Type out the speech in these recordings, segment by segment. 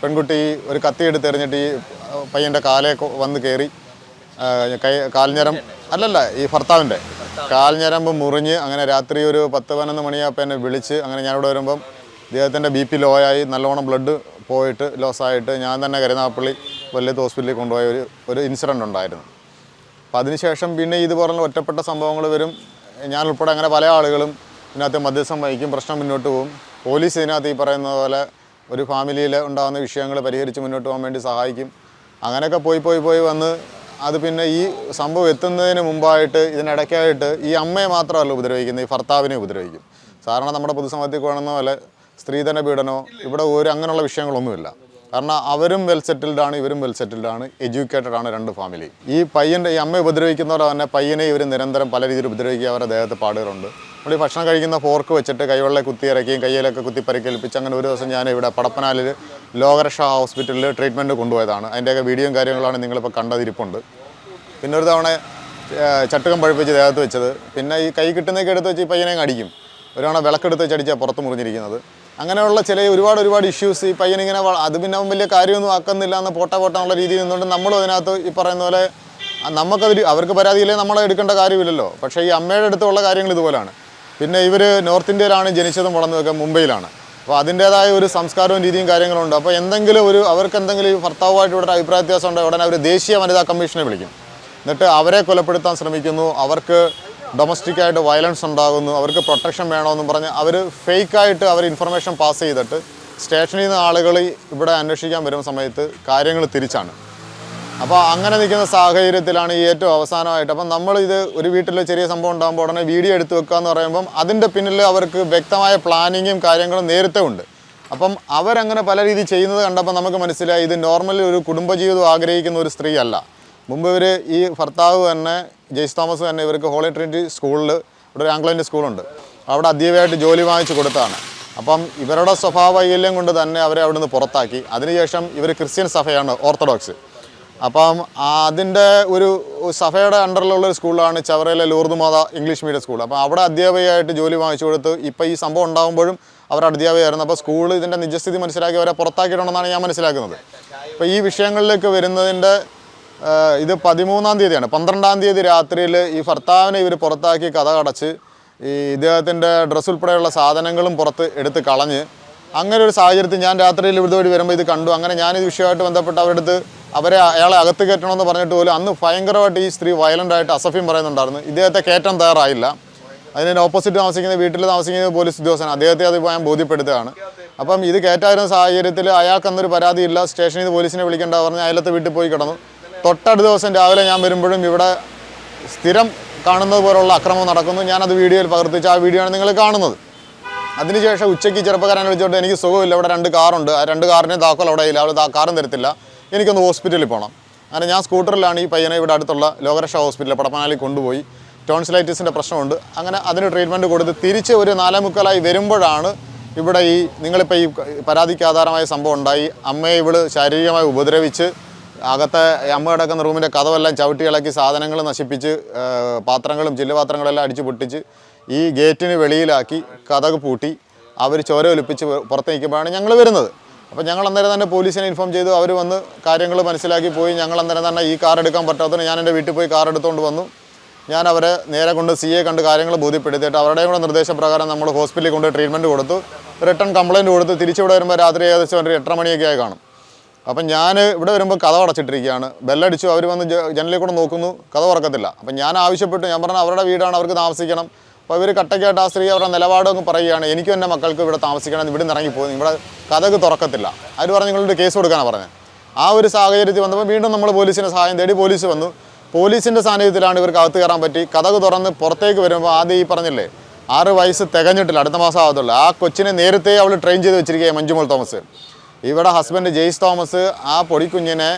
പെൺകുട്ടി ഒരു കത്തി എടുത്ത് എറിഞ്ഞിട്ട് ഈ പയ്യന്റെ കാലേ വന്ന് കയറി കൈ കാൽഞ്ഞരം അല്ലല്ല ഈ ഭർത്താവിന്റെ. കാൽഞ്ഞരമ്പ് മുറിഞ്ഞ് അങ്ങനെ രാത്രി ഒരു പത്ത് പതിനൊന്ന് മണിയായപ്പോൾ എന്നെ വിളിച്ച് അങ്ങനെ ഞാനിവിടെ വരുമ്പം ഇദ്ദേഹത്തിന്റെ ബി പി ലോ ആയി നല്ലോണം ബ്ലഡ് പോയിട്ട് ലോസ് ആയിട്ട് ഞാൻ തന്നെ കരുനാപ്പള്ളി വലിയത് ഹോസ്പിറ്റലിൽ കൊണ്ടുപോയ ഒരു ഒരു ഇൻസിഡന്റ് ഉണ്ടായിരുന്നു. അപ്പോൾ അതിനുശേഷം പിന്നെ ഇതുപോലുള്ള ഒറ്റപ്പെട്ട സംഭവങ്ങൾ വരും. ഞാൻ ഉൾപ്പെടെ അങ്ങനെ പല ആളുകളും ഇതിനകത്ത് മധ്യസ്ഥം വഹിക്കും പ്രശ്നം മുന്നോട്ട് പോകും. പോലീസ് ഇതിനകത്ത് ഈ പറയുന്ന പോലെ ഒരു ഫാമിലിയിൽ ഉണ്ടാകുന്ന വിഷയങ്ങൾ പരിഹരിച്ച് മുന്നോട്ട് പോകാൻ വേണ്ടി സഹായിക്കും. അങ്ങനെയൊക്കെ പോയി പോയി പോയി വന്ന് അത് പിന്നെ ഈ സംഭവം എത്തുന്നതിന് മുമ്പായിട്ട് ഇതിനിടയ്ക്കായിട്ട് ഈ അമ്മയെ മാത്രമല്ല ഉപദ്രവിക്കുന്നത് ഈ ഭർത്താവിനെ ഉപദ്രവിക്കും. സാധാരണ നമ്മുടെ പൊതുസമൂഹത്തിൽ കാണുന്ന പോലെ സ്ത്രീധന പീഡനോ ഇവിടെ ഒരു അങ്ങനെയുള്ള വിഷയങ്ങളൊന്നുമില്ല. കാരണം അവരും വെൽ സെറ്റിൽഡ് ആണ് ഇവരും വെൽ സെറ്റിൽഡ് ആണ് എഡ്യൂക്കേറ്റഡ് ആണ് രണ്ട് ഫാമിലി ഈ പയ്യന്റെ ഈ അമ്മയെ ഉപദ്രവിക്കുന്നവർ തന്നെ പയ്യനെ ഇവർ നിരന്തരം പല രീതിയിൽ ഉപദ്രവിക്കുക അവരുടെ ദേഹത്ത് പാടുകളുണ്ട്. നമ്മൾ ഈ ഭക്ഷണം കഴിക്കുന്ന ഫോർക്ക് വെച്ചിട്ട് കൈവെള്ളം കുത്തി ഇറക്കിയും കയ്യിലൊക്കെ കുത്തി പരിക്കേൽപ്പിച്ച് അങ്ങനെ ഒരു ദിവസം ഞാൻ ഇവിടെ പടപ്പനാലിൽ ലോകരക്ഷ ഹോസ്പിറ്റലിൽ ട്രീറ്റ്മെന്റ് കൊണ്ടുപോയതാണ്. അതിന്റെയൊക്കെ വീഡിയോയും കാര്യങ്ങളാണ് നിങ്ങളിപ്പോൾ കണ്ടതിരിപ്പുണ്ട് പിന്നെ ഒരു തവണ ചട്ടുകം പഴുപ്പിച്ച് ദേഹത്ത് വെച്ചത്. പിന്നെ ഈ കൈ കിട്ടുന്നതൊക്കെ എടുത്ത് വെച്ച് ഈ പയ്യനെ അടിക്കും. ഒരു തവണ വിളക്കെടുത്ത് വെച്ച് അടിച്ചാൽ പുറത്ത് മുറിഞ്ഞിരിക്കുന്നത്. അങ്ങനെയുള്ള ചില ഒരുപാട് ഒരുപാട് ഇഷ്യൂസ് ഈ പയ്യനിങ്ങനെ അത് പിന്നെ വലിയ കാര്യമൊന്നും ആക്കുന്നില്ല എന്ന് പോട്ട പോട്ട എന്നുള്ള രീതിയിൽ നിന്നുകൊണ്ട് നമ്മളും അതിനകത്ത് ഈ പറയുന്ന പോലെ നമുക്കത് അവർക്ക് പരാതിയില്ലേ നമ്മളെ എടുക്കേണ്ട കാര്യമില്ലല്ലോ. പക്ഷേ ഈ അമ്മയുടെ അടുത്തുള്ള കാര്യങ്ങൾ ഇതുപോലെയാണ് പിന്നെ ഇവർ നോർത്ത് ഇന്ത്യയിലാണ് ജനിച്ചതും വളർന്നതൊക്കെ മുംബൈയിലാണ്. അപ്പോൾ അതിന്റേതായ ഒരു സംസ്കാരവും രീതിയും കാര്യങ്ങളുണ്ട്. അപ്പോൾ എന്തെങ്കിലും ഒരു അവർക്ക് എന്തെങ്കിലും ഈ ഭർത്താവുമായിട്ട് ഇവിടെ അഭിപ്രായ വ്യത്യാസം ഉണ്ടെങ്കിൽ ഉടനെ അവർ ദേശീയ വനിതാ കമ്മീഷനെ വിളിക്കും. എന്നിട്ട് അവരെ കൊലപ്പെടുത്താൻ ശ്രമിക്കുന്നു. അവർക്ക് ഡൊമസ്റ്റിക്കായിട്ട് വയലൻസ് ഉണ്ടാകുന്നു. അവർക്ക് പ്രൊട്ടക്ഷൻ വേണമെന്നും പറഞ്ഞ് അവർ ഫേക്കായിട്ട് അവർ ഇൻഫർമേഷൻ പാസ് ചെയ്തിട്ട് സ്റ്റേഷനിൽ നിന്ന് ആളുകൾ ഇവിടെ അന്വേഷിക്കാൻ വരുന്ന സമയത്ത് കാര്യങ്ങൾ തിരിച്ചാണ്. അപ്പോൾ അങ്ങനെ നിൽക്കുന്ന സാഹചര്യത്തിലാണ് ഈ ഏറ്റവും അവസാനമായിട്ട്. അപ്പം ഇത് ഒരു വീട്ടിൽ ചെറിയ സംഭവം ഉണ്ടാകുമ്പോൾ ഉടനെ വീഡിയോ എടുത്ത് വെക്കുക എന്ന് പറയുമ്പം അതിന്റെ പിന്നിൽ അവർക്ക് വ്യക്തമായ പ്ലാനിങ്ങും കാര്യങ്ങളും നേരത്തെ ഉണ്ട്. അപ്പം അവരങ്ങനെ പല രീതി ചെയ്യുന്നത് കണ്ടപ്പോൾ നമുക്ക് മനസ്സിലായി ഇത് നോർമലി ഒരു കുടുംബജീവിതം ആഗ്രഹിക്കുന്ന ഒരു സ്ത്രീ അല്ല മുമ്പ് ഇവർ ഈ ഭർത്താവ് തന്നെ ജെയ്സ് തോമസ് തന്നെ ഇവർക്ക് ഹോളി ട്രിനിറ്റി സ്കൂളിൽ ഇവിടെ ഒരു ആംഗ്ലോ ഇന്ത്യൻ സ്കൂളുണ്ട്. അവിടെ അധ്യാപകമായിട്ട് ജോലി വാങ്ങിച്ചു കൊടുത്താണ്. അപ്പം ഇവരുടെ സ്വഭാവ വൈകല്യം കൊണ്ട് തന്നെ അവരെ അവിടുന്ന് പുറത്താക്കി. അതിനുശേഷം ഇവർ ക്രിസ്ത്യൻ സഭയാണ് ഓർത്തഡോക്സ്. അപ്പം അതിന്റെ ഒരു സഭയുടെ അണ്ടറിലുള്ള ഒരു സ്കൂളാണ് ചവറയിലെ ലൂർദുമാത ഇംഗ്ലീഷ് മീഡിയം സ്കൂൾ. അപ്പോൾ അവിടെ അധ്യാപികയായിട്ട് ജോലി വാങ്ങിച്ചു കൊടുത്ത് ഇപ്പോൾ ഈ സംഭവം ഉണ്ടാകുമ്പോഴും അവർ അധ്യാപികയായിരുന്നു. അപ്പോൾ സ്കൂൾ ഇതിന്റെ നിജസ്ഥിതി മനസ്സിലാക്കി അവരെ പുറത്താക്കിയിട്ടുണ്ടെന്നാണ് ഞാൻ മനസ്സിലാക്കുന്നത്. അപ്പോൾ ഈ വിഷയങ്ങളിലേക്ക് വരുന്നതിന്റെ ഇത് പതിമൂന്നാം തീയതിയാണ്. പന്ത്രണ്ടാം തീയതി രാത്രിയിൽ ഈ ഭർത്താവിനെ ഇവർ പുറത്താക്കി കഥ അടച്ച് ഈ ഇദ്ദേഹത്തിന്റെ ഡ്രസ്സ് ഉൾപ്പെടെയുള്ള സാധനങ്ങളും പുറത്ത് എടുത്ത് കളഞ്ഞ് അങ്ങനെ ഒരു സാഹചര്യത്തിൽ ഞാൻ രാത്രിയിൽ ഇതുവഴി വരുമ്പോൾ ഇത് കണ്ടു. അങ്ങനെ ഞാൻ ഈ വിഷയമായിട്ട് ബന്ധപ്പെട്ട് അവരുടെ അടുത്ത് അവരെ അയാളെ അകത്ത് കയറ്റണമെന്ന് പറഞ്ഞിട്ട് പോലും അന്ന് ഭയങ്കരമായിട്ട് ഈ സ്ത്രീ വയലന്റ് ആയിട്ട് അസഫ്യം പറയുന്നുണ്ടായിരുന്നു. ഇദ്ദേഹത്തെ കയറ്റാൻ തയ്യാറായില്ല. അതിന്റെ ഓപ്പോസിറ്റ് താമസിക്കുന്ന വീട്ടിൽ താമസിക്കുന്ന പോലീസ് ഉദ്യോഗസ്ഥൻ അദ്ദേഹത്തെ അത് ഞാൻ ബോധ്യപ്പെടുത്തുകയാണ്. അപ്പം ഇത് കയറ്റായിരുന്ന സാഹചര്യത്തിൽ അയാൾക്ക് അന്നൊരു പരാതിയില്ല. സ്റ്റേഷനിൽ നിന്ന് പോലീസിനെ വിളിക്കേണ്ട പറഞ്ഞ് അയലത്തെ വീട്ടിൽ പോയി കിടന്നു. തൊട്ടടുത്ത ദിവസം രാവിലെ ഞാൻ വരുമ്പോഴും ഇവിടെ സ്ഥിരം കാണുന്നത് പോലുള്ള അക്രമം നടക്കുന്നു. ഞാനത് വീഡിയോയിൽ പകർത്തിച്ച് ആ വീഡിയോ ആണ് നിങ്ങൾ കാണുന്നത്. അതിനുശേഷം ഉച്ചയ്ക്ക് ചെറുപ്പക്കാരനെ വിളിച്ചോട്ട് എനിക്ക് സുഖമില്ല. ഇവിടെ രണ്ട് കാറുണ്ട്. ആ രണ്ട് കാറിനെ താക്കോൽ അവിടെ ഇല്ല. അവിടെ കാറും തരത്തില്ല. എനിക്കൊന്ന് ഹോസ്പിറ്റലിൽ പോകണം അങ്ങനെ ഞാൻ സ്കൂട്ടറിലാണ് ഈ പയ്യനെ ഇവിടെ അടുത്തുള്ള ലോകരക്ഷ ഹോസ്പിറ്റലിൽ പടപ്പനാലിൽ കൊണ്ടുപോയി. ടോൺസിലൈറ്റിസിന്റെ പ്രശ്നമുണ്ട്. അങ്ങനെ അതിന് ട്രീറ്റ്മെന്റ് കൊടുത്ത് തിരിച്ച് ഒരു നാലേ മുക്കാലായി വരുമ്പോഴാണ് ഇവിടെ ഈ നിങ്ങളിപ്പോൾ ഈ പരാതിക്ക് ആധാരമായ സംഭവം ഉണ്ടായി. അമ്മയെ ഇവൾ ശാരീരികമായി ഉപദ്രവിച്ച് അകത്തെ അമ്മ കിടക്കുന്ന റൂമിന്റെ കഥവെല്ലാം ചവിട്ടി ഇളക്കി സാധനങ്ങൾ നശിപ്പിച്ച് പാത്രങ്ങളും ചില്ലുപാത്രങ്ങളെല്ലാം അടിച്ചു പൊട്ടിച്ച് ഈ ഗേറ്റിന് വെളിയിലാക്കി കഥക് പൂട്ടി. അവർ ചോര ഒലിപ്പിച്ച് പുറത്ത് നിൽക്കുമ്പോഴാണ് ഞങ്ങൾ വരുന്നത്. അപ്പോൾ ഞങ്ങൾ അന്നേരം തന്നെ പോലീസിനെ ഇൻഫോം ചെയ്തു. അവർ വന്ന് കാര്യങ്ങൾ മനസ്സിലാക്കി പോയി. ഞങ്ങൾ അന്നേരം തന്നെ ഈ കാർ എടുക്കാൻ പറ്റാത്തതിന് ഞാൻ എന്റെ വീട്ടിൽ പോയി കാർ എടുത്തുകൊണ്ട് വന്നു. ഞാൻ അവരെ നേരെ കൊണ്ട് സി എ കണ്ട് കാര്യങ്ങൾ ബോധ്യപ്പെടുത്തിയിട്ട് അവരുടെയും കൂടെ നിർദ്ദേശപ്രകാരം നമ്മൾ ഹോസ്പിറ്റലിൽ കൊണ്ട് ട്രീറ്റ്മെന്റ് കൊടുത്തു. റിട്ടേൺ കംപ്ലയിന്റ് കൊടുത്ത് തിരിച്ചിവിടെ വരുമ്പോൾ രാത്രി ഏകദേശം ഒരു എട്ടര മണിയൊക്കെ ആയി കാണും. അപ്പം ഞാൻ ഇവിടെ വരുമ്പോൾ കഥ അടച്ചിട്ടിരിക്കുകയാണ് ബെല്ലടിച്ചു. അവർ വന്ന് ജനലിൽ കൂടെ നോക്കുന്നു. കഥ തുറക്കത്തില്ല. അപ്പം ഞാൻ ആവശ്യപ്പെട്ടു. ഞാൻ പറഞ്ഞു അവരുടെ വീടാണ്. അവർക്ക് താമസിക്കണം. അപ്പോൾ ഇവർ കട്ടയ്ക്കായിട്ട് ആ സ്ത്രീ അവരുടെ നിലപാടൊന്ന് പറയുകയാണ്. എനിക്കും എന്റെ മക്കൾക്ക് ഇവിടെ താമസിക്കണം ഇവിടെ നിന്ന് ഇറങ്ങിപ്പോയി ഇവിടെ കഥക്ക് തുറക്കത്തില്ല. അവർ പറഞ്ഞു നിങ്ങളുടെ കേസ് കൊടുക്കാനാണ് പറഞ്ഞത് ആ ഒരു സാഹചര്യത്തിൽ വന്നപ്പോൾ വീണ്ടും നമ്മൾ പോലീസിന്റെ സഹായം തേടി പോലീസ് വന്നു. പോലീസിന്റെ സാന്നിധ്യത്തിലാണ് ഇവർക്ക് അകത്ത് കയറാൻ പറ്റി. കഥക് തുറന്ന് പുറത്തേക്ക് വരുമ്പോൾ ആദ്യം ഈ പറഞ്ഞില്ലേ ആറ് വയസ്സ് തികഞ്ഞിട്ടില്ല അടുത്ത മാസം ആകത്തുള്ളൂ ആ കൊച്ചിനെ നേരത്തെ അവൾ ട്രെയിൻ ചെയ്ത് വെച്ചിരിക്കുകയാണ് മഞ്ജുമോൾ തോമസ്. ഇവിടെ ഹസ്ബൻഡ് ജെയ്സ് തോമസ് ആ പൊടിക്കുഞ്ഞിനെ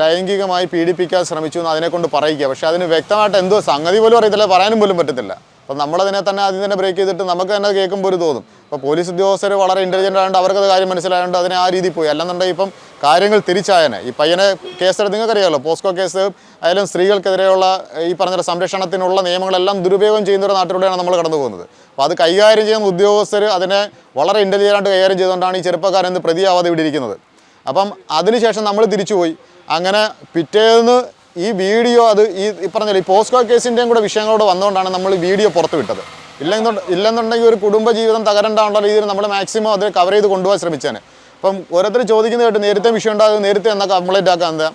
ലൈംഗികമായി പീഡിപ്പിക്കാൻ ശ്രമിച്ചു എന്ന് അതിനെക്കൊണ്ട് പറയുക പക്ഷേ അതിന് വ്യക്തമായിട്ട് എന്തോ സംഗതി പോലും അറിയത്തില്ല പറയാനും പോലും പറ്റത്തില്ല. അപ്പം നമ്മളതിനെ തന്നെ ആദ്യം തന്നെ ബ്രേക്ക് ചെയ്തിട്ട് നമുക്ക് തന്നെ കേൾക്കുമ്പോൾ ഒരു തോന്നും. അപ്പോൾ പോലീസ് ഉദ്യോഗസ്ഥർ വളരെ ഇന്റലിജന്റ് ആയതുകൊണ്ട് അവർക്കത് കാര്യം മനസ്സിലായതുകൊണ്ട് അതിനെ ആ രീതിയിൽ പോയി. അല്ലെന്നുണ്ടെങ്കിൽ ഇപ്പം കാര്യങ്ങൾ തിരിച്ചായനെ. ഈ പയ്യനെ കേസെടുത്ത് നിങ്ങൾക്കറിയാമല്ലോ പോസ്കോ കേസ് ആയാലും സ്ത്രീകൾക്കെതിരെയുള്ള ഈ പറഞ്ഞ സംരക്ഷണത്തിനുള്ള നിയമങ്ങളെല്ലാം ദുരുപയോഗം ചെയ്യുന്ന ഒരു നാട്ടിലൂടെയാണ് നമ്മൾ കടന്നു പോകുന്നത്. അപ്പോൾ അത് കൈകാര്യം ചെയ്യുന്ന ഉദ്യോഗസ്ഥർ അതിനെ വളരെ ഇന്റലിജന്റ് ആയിട്ട് കൈകാര്യം ചെയ്തുകൊണ്ടാണ് ഈ ചെറുപ്പക്കാരൻ ഇന്ന് പ്രതിയാവാതെ ഇവിടെ ഇരിക്കുന്നത്. അപ്പം അതിനുശേഷം നമ്മൾ തിരിച്ചുപോയി. അങ്ങനെ പിറ്റേന്ന് ഈ വീഡിയോ അത് ഈ പറഞ്ഞില്ല ഈ പോസ്കോ കേസിന്റെയും കൂടെ വിഷയങ്ങളോട് വന്നുകൊണ്ടാണ് നമ്മൾ വീഡിയോ പുറത്തു വിട്ടത്. ഇല്ലെന്നു ഇല്ലെന്നുണ്ടെങ്കിൽ ഒരു കുടുംബ ജീവിതം തകരണ്ടാവുള്ള രീതിയിൽ നമ്മൾ മാക്സിമം അത് കവർ ചെയ്ത് കൊണ്ടുപോകാൻ ശ്രമിച്ചേനെ. അപ്പം ഓരോരുത്തർ ചോദിക്കുന്നത് കേട്ട് നേരത്തെ വിഷയം ഉണ്ടാകും നേരത്തെ എന്നാൽ കംപ്ലൈന്റ് ആക്കാൻ എന്താ?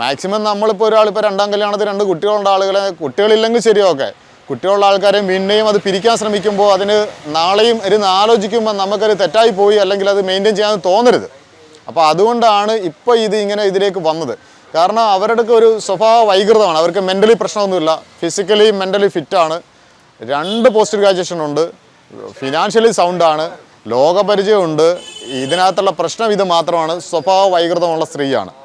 മാക്സിമം നമ്മളിപ്പോൾ ഒരാളിപ്പോൾ രണ്ടാം കല്യാണത്തിൽ രണ്ട് കുട്ടികളുള്ള ആളുകളെ കുട്ടികളില്ലെങ്കിൽ ശരിയൊക്കെ കുട്ടികളുള്ള ആൾക്കാരെ പിന്നെയും അത് പിരിക്കാൻ ശ്രമിക്കുമ്പോൾ അതിന് നാളെയും ഇരുന്ന് ആലോചിക്കുമ്പോൾ നമുക്കത് തെറ്റായി പോയി അല്ലെങ്കിൽ അത് മെയിന്റെയിൻ ചെയ്യാൻ തോന്നരുത്. അപ്പോൾ അതുകൊണ്ടാണ് ഇപ്പോൾ ഇത് ഇങ്ങനെ ഇതിലേക്ക് വന്നത്. കാരണം അവരുടെ ഒരു സ്വഭാവ വൈകൃതമാണ്. അവർക്ക് മെന്റലി പ്രശ്നമൊന്നുമില്ല. ഫിസിക്കലി മെന്റലി ഫിറ്റാണ് രണ്ട് പോസ്റ്റ് ഗ്രാജുവേഷൻ ഉണ്ട്. ഫിനാൻഷ്യലി സൗണ്ടാണ് ലോകപരിചയമുണ്ട്. ഇതിനകത്തുള്ള പ്രശ്നം ഇത് മാത്രമാണ്. സ്വഭാവ വൈകൃതമുള്ള സ്ത്രീയാണ്.